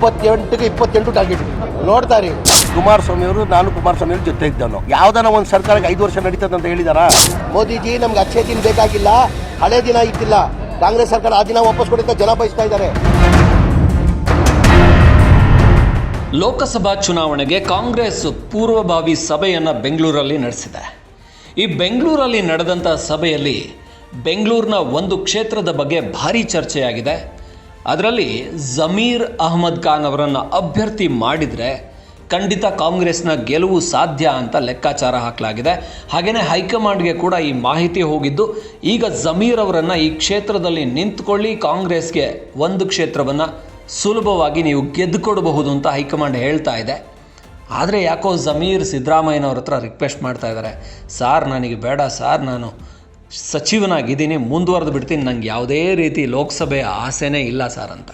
ಇಪ್ಪತ್ತೆಂಟಿಗೆ ಇಪ್ಪತ್ತೆಂಟು ಟಾರ್ಗೆಟ್ ನೋಡ್ತಾ ರೀ ಕುಮಾರಸ್ವಾಮಿ ಅವರು ನಾನು ಕುಮಾರಸ್ವಾಮಿ ಅವರು ಜೊತೆ ಇದ್ದಾನು ಯಾವ್ದಾನ ಒಂದು ಸರ್ಕಾರಕ್ಕೆ ಐದು ವರ್ಷ ನಡೀತದೆ ಅಂತ ಹೇಳಿದಾರ? ಮೋದಿಜಿ ನಮ್ಗೆ ಅಕ್ಷಯ ದಿನ ಬೇಕಾಗಿಲ್ಲ. ಹಳೆ ದಿನ ಇತ್ತಿಲ್ಲ ಕಾಂಗ್ರೆಸ್ ಸರ್ಕಾರ ಆ ದಿನ ವಾಪಸ್ ಕೊಡುತ್ತೆ ಜನ ಬಯಸ್ತಾ ಇದ್ದಾರೆ. ಲೋಕಸಭಾ ಚುನಾವಣೆಗೆ ಕಾಂಗ್ರೆಸ್ ಪೂರ್ವಭಾವಿ ಸಭೆಯನ್ನು ಬೆಂಗಳೂರಲ್ಲಿ ನಡೆಸಿದೆ. ಈ ಬೆಂಗಳೂರಲ್ಲಿ ನಡೆದಂಥ ಸಭೆಯಲ್ಲಿ ಬೆಂಗಳೂರಿನ ಒಂದು ಕ್ಷೇತ್ರದ ಬಗ್ಗೆ ಭಾರಿ ಚರ್ಚೆಯಾಗಿದೆ. ಅದರಲ್ಲಿ ಜಮೀರ್ ಅಹಮದ್ ಖಾನ್ ಅವರನ್ನು ಅಭ್ಯರ್ಥಿ ಮಾಡಿದರೆ ಖಂಡಿತ ಕಾಂಗ್ರೆಸ್ನ ಗೆಲುವು ಸಾಧ್ಯ ಅಂತ ಲೆಕ್ಕಾಚಾರ ಹಾಕಲಾಗಿದೆ. ಹಾಗೆಯೇ ಹೈಕಮಾಂಡ್ಗೆ ಕೂಡ ಈ ಮಾಹಿತಿ ಹೋಗಿದ್ದು, ಈಗ ಜಮೀರ್ ಅವರನ್ನು ಈ ಕ್ಷೇತ್ರದಲ್ಲಿ ನಿಂತ್ಕೊಳ್ಳಿ, ಕಾಂಗ್ರೆಸ್ಗೆ ಒಂದು ಕ್ಷೇತ್ರವನ್ನು ಸುಲಭವಾಗಿ ನೀವು ಗೆದ್ದುಕೊಡಬಹುದು ಅಂತ ಹೈಕಮಾಂಡ್ ಹೇಳ್ತಾ ಇದೆ. ಆದರೆ ಯಾಕೋ ಜಮೀರ್ ಸಿದ್ದರಾಮಯ್ಯನವ್ರ ಹತ್ರ ರಿಕ್ವೆಸ್ಟ್ ಮಾಡ್ತಾ ಇದ್ದಾರೆ ಸಾರ್, ನನಗೆ ಬೇಡ, ಸಾರ್, ನಾನು ಸಚಿವನಾಗಿದ್ದೀನಿ, ಮುಂದುವರೆದು ಬಿಡ್ತೀನಿ, ನಂಗೆ ಯಾವುದೇ ರೀತಿ ಲೋಕಸಭೆ ಆಸೆನೇ ಇಲ್ಲ ಸರ್ ಅಂತ.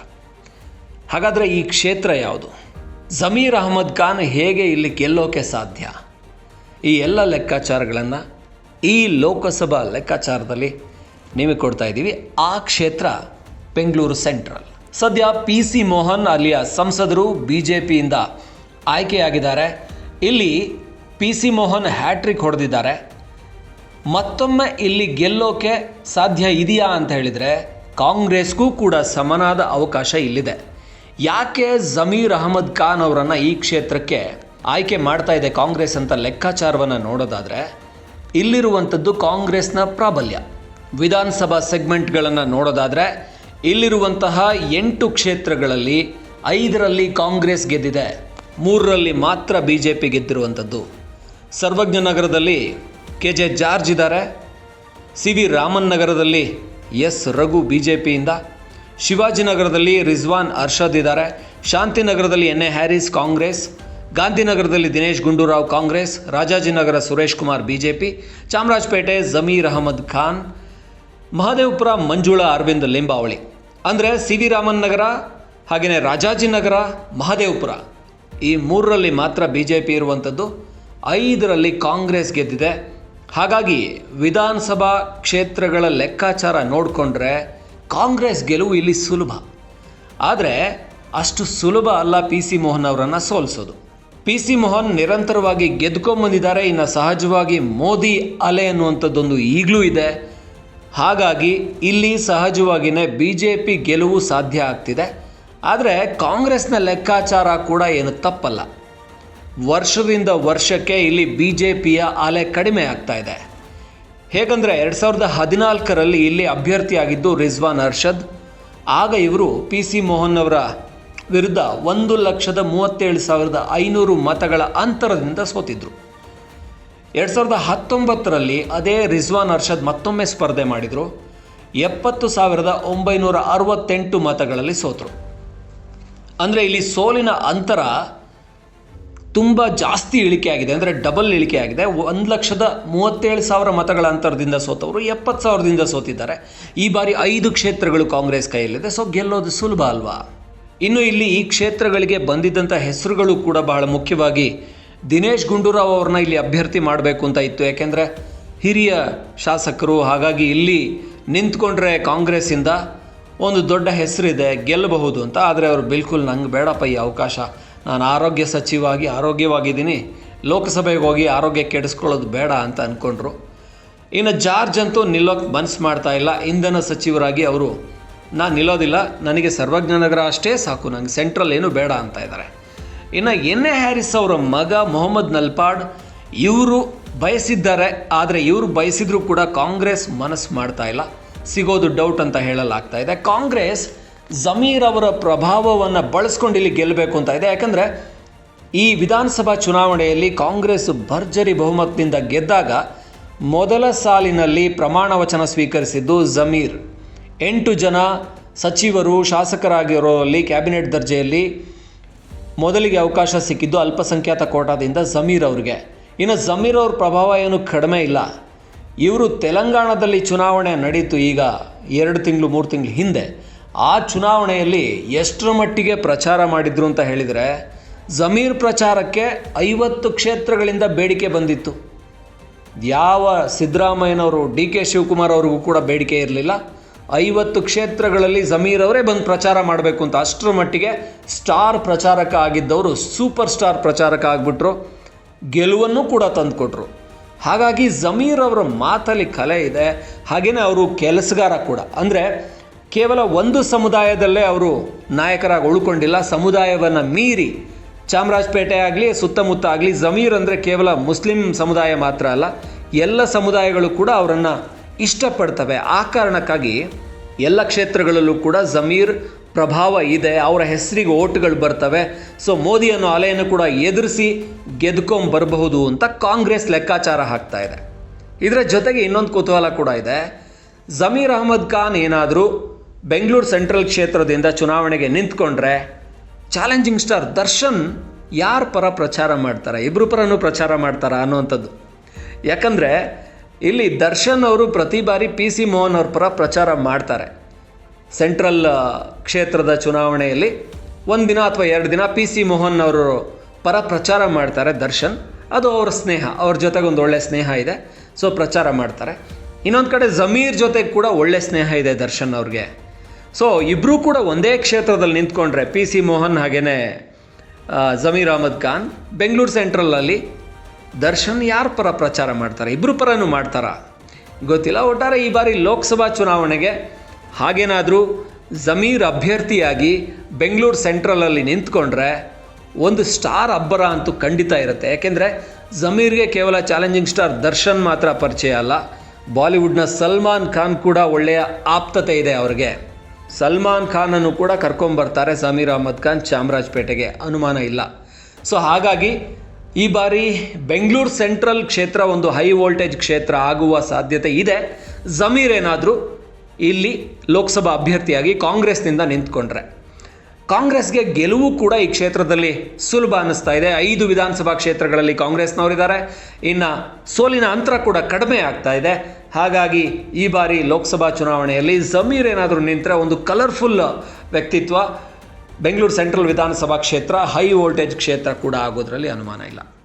ಹಾಗಾದರೆ ಈ ಕ್ಷೇತ್ರ ಯಾವುದು? ಜಮೀರ್ ಅಹಮದ್ ಖಾನ್ ಹೇಗೆ ಇಲ್ಲಿ ಗೆಲ್ಲೋಕೆ ಸಾಧ್ಯ? ಈ ಎಲ್ಲ ಲೆಕ್ಕಾಚಾರಗಳನ್ನು ಈ ಲೋಕಸಭಾ ಲೆಕ್ಕಾಚಾರದಲ್ಲಿ ನಿಮಗೆ ಕೊಡ್ತಾ ಇದ್ದೀವಿ. ಆ ಕ್ಷೇತ್ರ ಬೆಂಗಳೂರು ಸೆಂಟ್ರಲ್. ಸದ್ಯ ಪಿ ಸಿ ಮೋಹನ್ ಅಲ್ಲಿಯ ಸಂಸದರು ಬಿ ಜೆ ಪಿಯಿಂದ ಆಯ್ಕೆಯಾಗಿದ್ದಾರೆ. ಇಲ್ಲಿ ಪಿ ಸಿ ಮೋಹನ್ ಹ್ಯಾಟ್ರಿಕ್ ಹೊಡೆದಿದ್ದಾರೆ. ಮತ್ತೊಮ್ಮೆ ಇಲ್ಲಿ ಗೆಲ್ಲೋಕೆ ಸಾಧ್ಯ ಇದೆಯಾ ಅಂತ ಹೇಳಿದರೆ, ಕಾಂಗ್ರೆಸ್ಗೂ ಕೂಡ ಸಮನಾದ ಅವಕಾಶ ಇಲ್ಲಿದೆ. ಯಾಕೆ ಜಮೀರ್ ಅಹಮದ್ ಖಾನ್ ಅವರನ್ನು ಈ ಕ್ಷೇತ್ರಕ್ಕೆ ಆಯ್ಕೆ ಮಾಡ್ತಾ ಇದೆ ಕಾಂಗ್ರೆಸ್ ಅಂತ ಲೆಕ್ಕಾಚಾರವನ್ನು ನೋಡೋದಾದರೆ, ಇಲ್ಲಿರುವಂಥದ್ದು ಕಾಂಗ್ರೆಸ್ನ ಪ್ರಾಬಲ್ಯ. ವಿಧಾನಸಭಾ ಸೆಗ್ಮೆಂಟ್ಗಳನ್ನು ನೋಡೋದಾದರೆ, ಇಲ್ಲಿರುವಂತಹ ಎಂಟು ಕ್ಷೇತ್ರಗಳಲ್ಲಿ ಐದರಲ್ಲಿ ಕಾಂಗ್ರೆಸ್ ಗೆದ್ದಿದೆ, ಮೂರರಲ್ಲಿ ಮಾತ್ರ ಬಿ ಜೆ ಪಿ ಗೆದ್ದಿರುವಂಥದ್ದು. ಸರ್ವಜ್ಞ ನಗರದಲ್ಲಿ ಕೆ ಜೆ ಜಾರ್ಜ್ ಇದ್ದಾರೆ. ಸಿ ವಿ ರಾಮನ್ ನಗರದಲ್ಲಿ ಎಸ್ ರಘು ಬಿ ಜೆ ಪಿಯಿಂದ ಶಿವಾಜಿನಗರದಲ್ಲಿ ರಿಜ್ವಾನ್ ಅರ್ಷದ್ ಇದ್ದಾರೆ. ಶಾಂತಿನಗರದಲ್ಲಿ ಎನ್ ಎ ಹ್ಯಾರಿಸ್ ಕಾಂಗ್ರೆಸ್. ಗಾಂಧಿನಗರದಲ್ಲಿ Dinesh Gundurao Congress. Rajajinagar Suresh Kumar B J P Chamarajpet Zameer Ahmed Khan. Mahadevapura Manjula Aravind Limbavali. ಅಂದರೆ ಸಿ ವಿ ರಾಮನ್ ನಗರ ಹಾಗೆಯೇ ರಾಜಾಜಿನಗರ ಮಹದೇವಪುರ. ಈ ಮೂರರಲ್ಲಿ ಮಾತ್ರ ಬಿ ಜೆ ಪಿ ಇರುವಂಥದ್ದು ಐದರಲ್ಲಿ ಕಾಂಗ್ರೆಸ್ ಗೆದ್ದಿದೆ. ಹಾಗಾಗಿ ವಿಧಾನಸಭಾ ಕ್ಷೇತ್ರಗಳ ಲೆಕ್ಕಾಚಾರ ನೋಡಿಕೊಂಡ್ರೆ ಕಾಂಗ್ರೆಸ್ ಗೆಲುವು ಇಲ್ಲಿ ಸುಲಭ. ಆದರೆ ಅಷ್ಟು ಸುಲಭ ಅಲ್ಲ ಪಿ ಸಿ ಮೋಹನ್ ಅವರನ್ನು ಸೋಲಿಸೋದು. ಪಿ ಸಿ ಮೋಹನ್ ನಿರಂತರವಾಗಿ ಗೆದ್ಕೊಂಬಂದಿದ್ದಾರೆ ಇನ್ನು ಸಹಜವಾಗಿ ಮೋದಿ ಅಲೆ ಅನ್ನುವಂಥದ್ದೊಂದು ಈಗಲೂ ಇದೆ. ಹಾಗಾಗಿ ಇಲ್ಲಿ ಸಹಜವಾಗಿಯೇ ಬಿ ಜೆ ಪಿ ಗೆಲುವು ಸಾಧ್ಯ ಆಗ್ತಿದೆ. ಆದರೆ ಕಾಂಗ್ರೆಸ್ನ ಲೆಕ್ಕಾಚಾರ ಕೂಡ ಏನು ತಪ್ಪಲ್ಲ. ವರ್ಷದಿಂದ ವರ್ಷಕ್ಕೆ ಇಲ್ಲಿ ಬಿ ಜೆ ಪಿಯ ಅಲೆ ಕಡಿಮೆ ಆಗ್ತಾ ಇದೆ. ಹೇಗಂದರೆ ಎರಡು ಸಾವಿರದ ಹದಿನಾಲ್ಕರಲ್ಲಿ ಇಲ್ಲಿ ಅಭ್ಯರ್ಥಿಯಾಗಿದ್ದು ರಿಜ್ವಾನ್ ಅರ್ಷದ್. ಆಗ ಇವರು ಪಿ ಸಿ ಮೋಹನ್ ಅವರ ವಿರುದ್ಧ ಒಂದು ಲಕ್ಷದ ಮೂವತ್ತೇಳು ಸಾವಿರದ ಐನೂರು ಮತಗಳ ಅಂತರದಿಂದ ಸೋತಿದ್ರು. ಎರಡು ಸಾವಿರದ ಹತ್ತೊಂಬತ್ತರಲ್ಲಿ ಅದೇ ರಿಜ್ವಾನ್ ಅರ್ಷದ್ ಮತ್ತೊಮ್ಮೆ ಸ್ಪರ್ಧೆ ಮಾಡಿದರು. ಎಪ್ಪತ್ತು ಸಾವಿರದ ಒಂಬೈನೂರ ಅರವತ್ತೆಂಟು ಮತಗಳಲ್ಲಿ ಸೋತರು. ಅಂದರೆ ಇಲ್ಲಿ ಸೋಲಿನ ಅಂತರ ತುಂಬ ಜಾಸ್ತಿ ಇಳಿಕೆ ಆಗಿದೆ, ಅಂದರೆ ಡಬಲ್ ಇಳಿಕೆ ಆಗಿದೆ. ಒಂದು ಲಕ್ಷದ ಮೂವತ್ತೇಳು ಸಾವಿರ ಮತಗಳ ಅಂತರದಿಂದ ಸೋತವರು, ಎಪ್ಪತ್ತು ಸಾವಿರದಿಂದ ಸೋತಿದ್ದಾರೆ. ಈ ಬಾರಿ ಐದು ಕ್ಷೇತ್ರಗಳು ಕಾಂಗ್ರೆಸ್ ಕೈಯಲ್ಲಿದೆ ಸೊ ಗೆಲ್ಲೋದು ಸುಲಭ ಅಲ್ವಾ? ಇನ್ನು ಇಲ್ಲಿ ಈ ಕ್ಷೇತ್ರಗಳಿಗೆ ಬಂದಿದ್ದಂಥ ಹೆಸರುಗಳು ಕೂಡ ಬಹಳ ಮುಖ್ಯವಾಗಿ ದಿನೇಶ್ ಗುಂಡೂರಾವ್ ಅವ್ರನ್ನ ಇಲ್ಲಿ ಅಭ್ಯರ್ಥಿ ಮಾಡಬೇಕು ಅಂತ ಇತ್ತು. ಯಾಕೆಂದರೆ ಹಿರಿಯ ಶಾಸಕರು, ಹಾಗಾಗಿ ಇಲ್ಲಿ ನಿಂತ್ಕೊಂಡ್ರೆ ಕಾಂಗ್ರೆಸ್ಸಿಂದ ಒಂದು ದೊಡ್ಡ ಹೆಸರಿದೆ, ಗೆಲ್ಲಬಹುದು ಅಂತ. ಆದರೆ ಅವರು ಬಿಲ್ಕುಲ್ ನಂಗೆ ಬೇಡಪ್ಪ ಈ ಅವಕಾಶ. ನಾನು ಆರೋಗ್ಯ ಸಚಿವಾಗಿ ಆರೋಗ್ಯವಾಗಿದ್ದೀನಿ, ಲೋಕಸಭೆಗೆ ಹೋಗಿ ಆರೋಗ್ಯ ಕೆಡಿಸ್ಕೊಳ್ಳೋದು ಬೇಡ ಅಂತ ಅಂದ್ಕೊಂಡ್ರು ಇನ್ನು ಜಾರ್ಜ್ ಅಂತೂ ನಿಲ್ಲೋಕೆ ಮನಸ್ಸು ಮಾಡ್ತಾ ಇಲ್ಲ. ಇಂಧನ ಸಚಿವರಾಗಿ ಅವರು, ನಾನು ನಿಲ್ಲೋದಿಲ್ಲ, ನನಗೆ ಸರ್ವಜ್ಞನಗರ ಅಷ್ಟೇ ಸಾಕು ನನಗೆ ಸೆಂಟ್ರಲ್ ಏನು ಬೇಡ ಅಂತ ಇದ್ದಾರೆ. ಇನ್ನು ಎನ್ ಎ ಹ್ಯಾರಿಸ್ ಅವರ ಮಗ ಮೊಹಮ್ಮದ್ ನಲ್ಪಾಡ್, ಇವರು ಬಯಸಿದ್ದಾರೆ, ಆದರೆ ಇವರು ಬಯಸಿದ್ರು ಕೂಡ ಕಾಂಗ್ರೆಸ್ ಮನಸ್ಸು ಮಾಡ್ತಾ ಇಲ್ಲ. ಸಿಗೋದು ಡೌಟ್ ಅಂತ ಹೇಳಲಾಗ್ತಾ ಇದೆ. ಕಾಂಗ್ರೆಸ್ ಜಮೀರ್ ಅವರ ಪ್ರಭಾವವನ್ನು ಬಳಸ್ಕೊಂಡು ಇಲ್ಲಿ ಗೆಲ್ಲಬೇಕು ಅಂತ ಇದೆ. ಯಾಕಂದರೆ ಈ ವಿಧಾನಸಭಾ ಚುನಾವಣೆಯಲ್ಲಿ ಕಾಂಗ್ರೆಸ್ ಭರ್ಜರಿ ಬಹುಮತದಿಂದ ಗೆದ್ದಾಗ ಮೊದಲ ಸಾಲಿನಲ್ಲಿ ಪ್ರಮಾಣ ವಚನ ಸ್ವೀಕರಿಸಿದ್ದು ಜಮೀರ್. ಎಂಟು ಜನ ಸಚಿವರು ಶಾಸಕರಾಗಿರೋಲ್ಲಿ ಕ್ಯಾಬಿನೆಟ್ ದರ್ಜೆಯಲ್ಲಿ ಮೊದಲಿಗೆ ಅವಕಾಶ ಸಿಕ್ಕಿದ್ದು ಅಲ್ಪಸಂಖ್ಯಾತ ಕೋಟಾದಿಂದ ಜಮೀರ್ ಅವರಿಗೆ. ಇನ್ನು ಜಮೀರ್ ಅವ್ರ ಪ್ರಭಾವ ಏನು ಕಡಿಮೆ ಇಲ್ಲ. ಇವರು ತೆಲಂಗಾಣದಲ್ಲಿ ಚುನಾವಣೆ ನಡೀತು ಈಗ ಎರಡು ತಿಂಗಳು, ಮೂರು ತಿಂಗಳು ಹಿಂದೆ. ಆ ಚುನಾವಣೆಯಲ್ಲಿ ಎಷ್ಟರ ಮಟ್ಟಿಗೆ ಪ್ರಚಾರ ಮಾಡಿದ್ರು ಅಂತ ಹೇಳಿದರೆ, ಜಮೀರ್ ಪ್ರಚಾರಕ್ಕೆ ಐವತ್ತು ಕ್ಷೇತ್ರಗಳಿಂದ ಬೇಡಿಕೆ ಬಂದಿತ್ತು. ಯಾವ ಸಿದ್ದರಾಮಯ್ಯನವರು, ಡಿ ಕೆ ಶಿವಕುಮಾರ್ ಅವ್ರಿಗೂ ಕೂಡ ಬೇಡಿಕೆ ಇರಲಿಲ್ಲ. ಐವತ್ತು ಕ್ಷೇತ್ರಗಳಲ್ಲಿ ಜಮೀರ್ ಅವರೇ ಬಂದು ಪ್ರಚಾರ ಮಾಡಬೇಕು ಅಂತ ಅಷ್ಟರ ಮಟ್ಟಿಗೆ ಸ್ಟಾರ್ ಪ್ರಚಾರಕ ಆಗಿದ್ದವರು, ಸೂಪರ್ ಸ್ಟಾರ್ ಪ್ರಚಾರಕ ಆಗಿಬಿಟ್ರು. ಗೆಲುವನ್ನು ಕೂಡ ತಂದುಕೊಟ್ರು. ಹಾಗಾಗಿ ಜಮೀರ್ ಅವರ ಮಾತಲ್ಲಿ ಕಲೆ ಇದೆ ಹಾಗೆಯೇ ಅವರು ಕೆಲಸಗಾರ ಕೂಡ. ಅಂದರೆ ಕೇವಲ ಒಂದು ಸಮುದಾಯದಲ್ಲೇ ಅವರು ನಾಯಕರಾಗಿ ಉಳ್ಕೊಂಡಿಲ್ಲ. ಸಮುದಾಯವನ್ನು ಮೀರಿ ಚಾಮರಾಜಪೇಟೆ ಆಗಲಿ, ಸುತ್ತಮುತ್ತ ಆಗಲಿ, ಜಮೀರ್ ಅಂದರೆ ಕೇವಲ ಮುಸ್ಲಿಂ ಸಮುದಾಯ ಮಾತ್ರ ಅಲ್ಲ, ಎಲ್ಲ ಸಮುದಾಯಗಳು ಕೂಡ ಅವರನ್ನು ಇಷ್ಟಪಡ್ತವೆ. ಆ ಕಾರಣಕ್ಕಾಗಿ ಎಲ್ಲ ಕ್ಷೇತ್ರಗಳಲ್ಲೂ ಕೂಡ ಜಮೀರ್ ಪ್ರಭಾವ ಇದೆ, ಅವರ ಹೆಸರಿಗೆ ಓಟ್ಗಳು ಬರ್ತವೆ. ಸೊ ಮೋದಿ ಅನ್ನೋ ಅಲೆಯನ್ನು ಕೂಡ ಎದುರಿಸಿ ಗೆದ್ಕೊಂಡ್ ಬರಬಹುದು ಅಂತ ಕಾಂಗ್ರೆಸ್ ಲೆಕ್ಕಾಚಾರ ಹಾಕ್ತಾ ಇದೆ. ಇದರ ಜೊತೆಗೆ ಇನ್ನೊಂದು ಕುತೂಹಲ ಕೂಡ ಇದೆ. ಜಮೀರ್ ಅಹಮದ್ ಖಾನ್ ಏನಾದರೂ ಬೆಂಗಳೂರು ಸೆಂಟ್ರಲ್ ಕ್ಷೇತ್ರದಿಂದ ಚುನಾವಣೆಗೆ ನಿಂತ್ಕೊಂಡ್ರೆ ಚಾಲೆಂಜಿಂಗ್ ಸ್ಟಾರ್ ದರ್ಶನ್ ಯಾರ ಪರ ಪ್ರಚಾರ ಮಾಡ್ತಾರೆ? ಇಬ್ಬರು ಪರನೂ ಪ್ರಚಾರ ಮಾಡ್ತಾರಾ ಅನ್ನುವಂಥದ್ದು ಯಾಕಂದರೆ ಇಲ್ಲಿ ದರ್ಶನ್ ಅವರು ಪ್ರತಿ ಬಾರಿ ಪಿ ಸಿ ಮೋಹನ್ ಅವ್ರ ಪರ ಪ್ರಚಾರ ಮಾಡ್ತಾರೆ. ಸೆಂಟ್ರಲ್ ಕ್ಷೇತ್ರದ ಚುನಾವಣೆಯಲ್ಲಿ ಒಂದು ದಿನ ಅಥವಾ ಎರಡು ದಿನ ಪಿ ಸಿ ಮೋಹನ್ ಅವರು ಪರ ಪ್ರಚಾರ ಮಾಡ್ತಾರೆ ದರ್ಶನ್. ಅದು ಅವರ ಸ್ನೇಹ, ಅವ್ರ ಜೊತೆಗೆ ಒಂದು ಒಳ್ಳೆ ಸ್ನೇಹ ಇದೆ. ಸೊ ಪ್ರಚಾರ ಮಾಡ್ತಾರೆ. ಇನ್ನೊಂದು ಕಡೆ ಜಮೀರ್ ಜೊತೆಗೆ ಕೂಡ ಒಳ್ಳೆ ಸ್ನೇಹ ಇದೆ ದರ್ಶನ್ ಅವ್ರಿಗೆ. ಸೊ ಇಬ್ಬರೂ ಕೂಡ ಒಂದೇ ಕ್ಷೇತ್ರದಲ್ಲಿ ನಿಂತ್ಕೊಂಡ್ರೆ ಪಿ ಸಿ ಮೋಹನ್ ಹಾಗೆಯೇ ಜಮೀರ್ ಅಹಮದ್ ಖಾನ್ ಬೆಂಗಳೂರು ಸೆಂಟ್ರಲಲ್ಲಿ ದರ್ಶನ್ ಯಾರ ಪರ ಪ್ರಚಾರ ಮಾಡ್ತಾರೆ? ಇಬ್ಬರು ಪರನೂ ಮಾಡ್ತಾರಾ? ಗೊತ್ತಿಲ್ಲ. ಒಟ್ಟಾರೆ ಈ ಬಾರಿ ಲೋಕಸಭಾ ಚುನಾವಣೆಗೆ ಹಾಗೇನಾದರೂ ಜಮೀರ್ ಅಭ್ಯರ್ಥಿಯಾಗಿ ಬೆಂಗಳೂರು ಸೆಂಟ್ರಲಲ್ಲಿ ನಿಂತ್ಕೊಂಡ್ರೆ ಒಂದು ಸ್ಟಾರ್ ಅಬ್ಬರ ಅಂತೂ ಖಂಡಿತ ಇರುತ್ತೆ. ಯಾಕೆಂದರೆ ಜಮೀರ್ಗೆ ಕೇವಲ ಚಾಲೆಂಜಿಂಗ್ ಸ್ಟಾರ್ ದರ್ಶನ್ ಮಾತ್ರ ಪರಿಚಯ ಅಲ್ಲ. ಬಾಲಿವುಡ್ನ ಸಲ್ಮಾನ್ ಖಾನ್ ಕೂಡ ಒಳ್ಳೆಯ ಆಪ್ತತೆ ಇದೆ ಅವ್ರಿಗೆ. ಸಲ್ಮಾನ್ ಖಾನನ್ನು ಕೂಡ ಕರ್ಕೊಂಬರ್ತಾರೆ ಸಮೀರ್ ಅಹಮದ್ ಖಾನ್ ಚಾಮರಾಜಪೇಟೆಗೆ. ಅನುಮಾನ ಇಲ್ಲ. ಸೊ ಹಾಗಾಗಿ ಈ ಬಾರಿ ಬೆಂಗಳೂರು ಸೆಂಟ್ರಲ್ ಕ್ಷೇತ್ರ ಒಂದು ಹೈ ವೋಲ್ಟೇಜ್ ಕ್ಷೇತ್ರ ಆಗುವ ಸಾಧ್ಯತೆ ಇದೆ. ಜಮೀರ್ ಏನಾದರೂ ಇಲ್ಲಿ ಲೋಕಸಭಾ ಅಭ್ಯರ್ಥಿಯಾಗಿ ಕಾಂಗ್ರೆಸ್ನಿಂದ ನಿಂತ್ಕೊಂಡ್ರೆ. ಕಾಂಗ್ರೆಸ್ಗೆ ಗೆಲುವು ಕೂಡ ಈ ಕ್ಷೇತ್ರದಲ್ಲಿ ಸುಲಭ ಅನ್ನಿಸ್ತಾ ಇದೆ. ಐದು ವಿಧಾನಸಭಾ ಕ್ಷೇತ್ರಗಳಲ್ಲಿ ಕಾಂಗ್ರೆಸ್ನವರಿದ್ದಾರೆ. ಇನ್ನು ಸೋಲಿನ ಅಂತರ ಕೂಡ ಕಡಿಮೆ ಆಗ್ತಾ ಇದೆ. ಹಾಗಾಗಿ ಈ ಬಾರಿ ಲೋಕಸಭಾ ಚುನಾವಣೆಯಲ್ಲಿ ಜಮೀರ್ ಏನಾದರೂ ನಿಂತರೆ ಒಂದು ಕಲರ್ಫುಲ್ ವ್ಯಕ್ತಿತ್ವ. ಬೆಂಗಳೂರು ಸೆಂಟ್ರಲ್ ವಿಧಾನಸಭಾ ಕ್ಷೇತ್ರ ಹೈ ವೋಲ್ಟೇಜ್ ಕ್ಷೇತ್ರ ಕೂಡ ಆಗೋದ್ರಲ್ಲಿ ಅನುಮಾನ ಇಲ್ಲ.